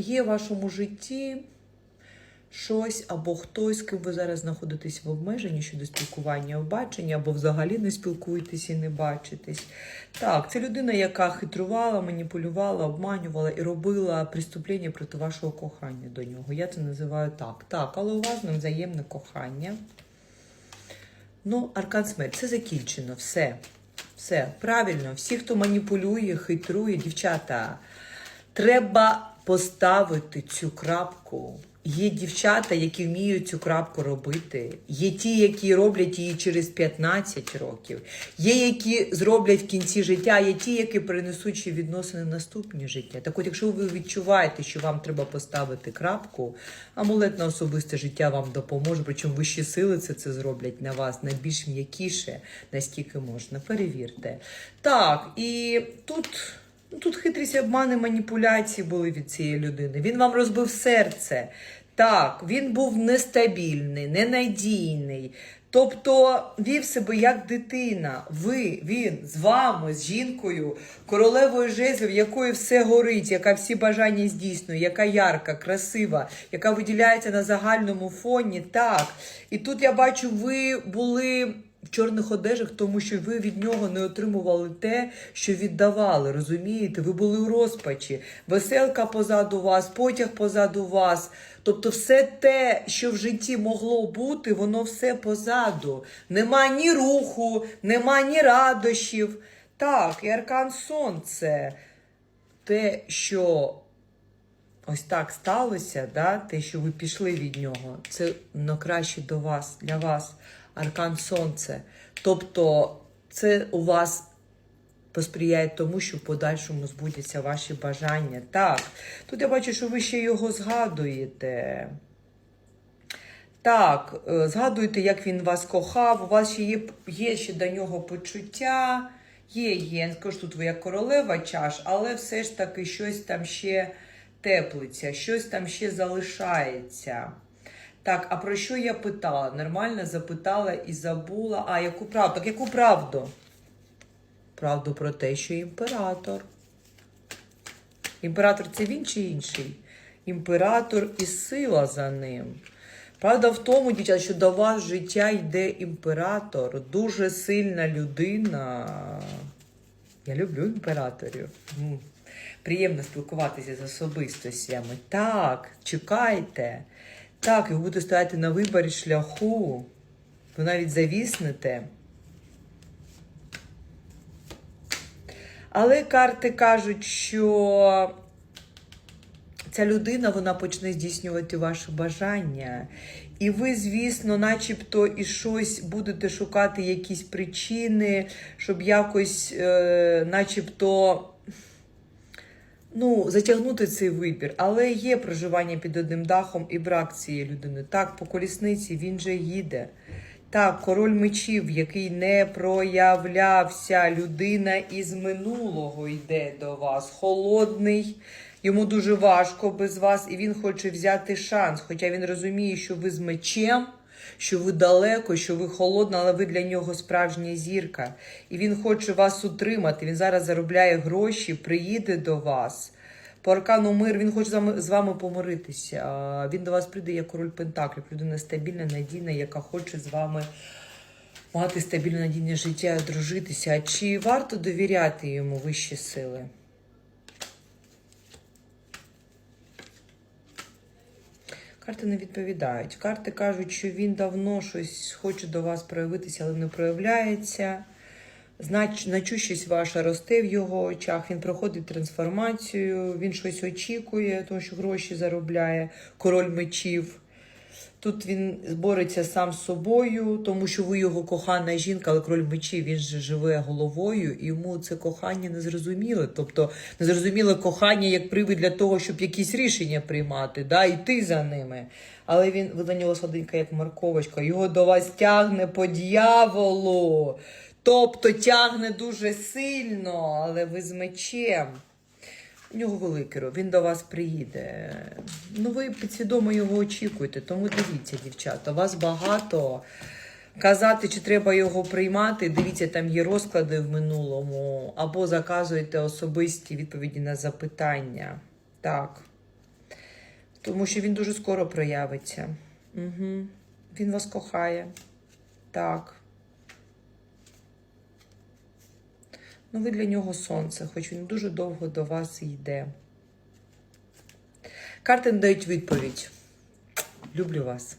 є в вашому житті щось або хтось, з ким ви зараз знаходитесь в обмеженні щодо спілкування в баченні, або взагалі не спілкуєтесь і не бачитесь. Так, це людина, яка хитрувала, маніпулювала, обманювала і робила преступлення проти вашого кохання до нього. Я це називаю так. Так, але у вас взаємне кохання. Ну, аркан смерть, це закінчено, все. Все, правильно, всі, хто маніпулює, хитрує, дівчата, треба поставити цю крапку. Є дівчата, які вміють цю крапку робити. Є ті, які роблять її через 15 років. Є, які зроблять в кінці життя, є ті, які принесуть ще відносини в наступні життя. Так от, якщо ви відчуваєте, що вам треба поставити крапку, амулет на особисте життя вам допоможе, причому вищі сили це, це зроблять на вас найбільш м'якіше, наскільки можна. Перевірте. Так, і тут. Ну, тут хитрість, обмани, маніпуляції були від цієї людини. Він вам розбив серце. Так, він був нестабільний, ненадійний. Тобто вів себе як дитина. Ви, він з вами, з жінкою, королевою жезлів, якої все горить, яка всі бажання здійснює, яка ярка, красива, яка виділяється на загальному фоні. Так. І тут я бачу, ви були в чорних одежах, тому що ви від нього не отримували те, що віддавали. Розумієте? Ви були у розпачі. Веселка позаду вас, потяг позаду вас. Тобто, все те, що в житті могло бути, воно все позаду. Нема ні руху, нема ні радощів. Так, і аркан сонце. Те, що ось так сталося, да? те, що ви пішли від нього, це на краще до вас, для вас. Аркан Сонце. Тобто, це у вас посприяє тому, що в подальшому збудяться ваші бажання. Так, тут я бачу, що ви ще його згадуєте. Так, е, згадуєте, як він вас кохав, у вас ще є, є ще до нього почуття. Є, є. Не скажу, тут ви королева чаш, але все ж таки щось там ще теплиться, щось там ще залишається. Так, а про що я питала? Нормально запитала і забула. А, яку правду? Так яку правду? Правду про те, що імператор. Імператор це він чи інший? Імператор і сила за ним. Правда в тому, дівчата, що до вас в життя йде імператор, дуже сильна людина. Я люблю імператорів. Приємно спілкуватися з особистостями. Так, чекайте. Так, і ви будете стояти на виборі шляху. Ви навіть завіснете. Але карти кажуть, що ця людина вона почне здійснювати ваші бажання. І ви, звісно, начебто і щось будете шукати якісь причини, щоб якось, е, начебто, ну, затягнути цей вибір. Але є проживання під одним дахом і брак цієї людини. Так, по колісниці він же їде. Так, король мечів, який не проявлявся, людина із минулого йде до вас. Холодний, йому дуже важко без вас, і він хоче взяти шанс. Хоча він розуміє, що ви з мечем, що ви далеко, що ви холодна, але ви для нього справжня зірка. І він хоче вас утримати. Він зараз заробляє гроші, приїде до вас. По аркану мир він хоче з вами, помиритися. Він до вас прийде як король Пентаклів, людина стабільна, надійна, яка хоче з вами мати стабільне надійне життя, дружитися. Чи варто довіряти йому вищі сили? Карти не відповідають. Карти кажуть, що він давно щось хоче до вас проявитися, але не проявляється. Знач, начущість ваша росте в його очах, він проходить трансформацію, він щось очікує, тому що гроші заробляє, король мечів. Тут він бореться сам з собою, тому що ви його кохана жінка, але король мечів, він же живе головою, і йому це кохання не зрозуміле. Тобто не зрозуміле кохання як привід для того, щоб якісь рішення приймати, да, йти за ними. Але він, ви для нього сладенька, як морковочка, його до вас тягне по дьяволу. Тобто тягне дуже сильно, але ви з мечем. У нього великий рот, він до вас приїде. Ну, ви підсвідомо його очікуєте, тому дивіться, дівчата, вас багато. Казати, чи треба його приймати, дивіться, там є розклади в минулому, або заказуєте особисті відповіді на запитання. Так. Тому що він дуже скоро проявиться. Угу. Він вас кохає. Так. Ну, ви для нього сонце, хоч він дуже довго до вас йде. Карти надають відповідь. Люблю вас.